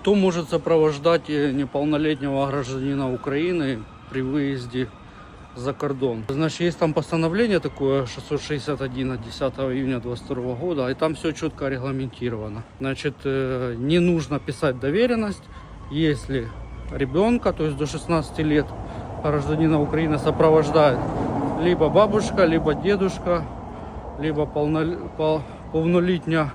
Кто может сопровождать э, неполнолетнего гражданина Украины при выезде за кордон? Значит, есть там постановление такое 661 от 10 июня 2022 года, и там все четко регламентировано. Значит, э, не нужно писать доверенность, если ребенка, то есть до 16 лет гражданина Украины сопровождает либо бабушка, либо дедушка, либо полнол- пол- полнолетняя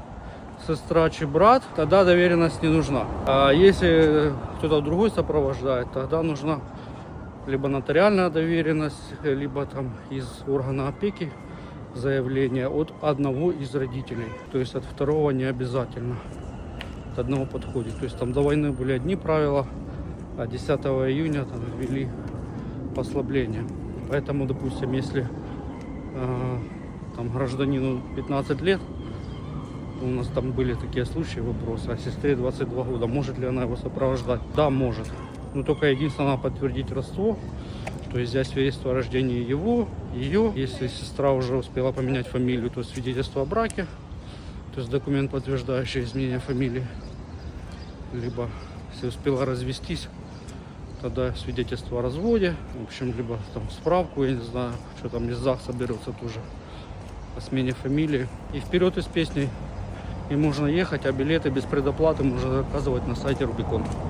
сестра чи брат, тогда доверенность не нужна. А если кто-то другой сопровождает, тогда нужна либо нотариальная доверенность, либо там из органа опеки заявление от одного из родителей. То есть от второго не обязательно. От одного подходит. То есть там до войны были одни правила, а 10 июня там ввели послабление. Поэтому, допустим, если э, там гражданину 15 лет, у нас там были такие случаи, вопросы, а сестре 22 года, может ли она его сопровождать? Да, может. Но только единственное, надо подтвердить родство, то есть взять свидетельство о рождении его, ее. Если сестра уже успела поменять фамилию, то свидетельство о браке, то есть документ, подтверждающий изменение фамилии. Либо, если успела развестись, тогда свидетельство о разводе, в общем, либо там справку, я не знаю, что там из ЗАГСа берется тоже о смене фамилии. И вперед из песней. И можно ехать, а билеты без предоплаты можно заказывать на сайте Рубикон.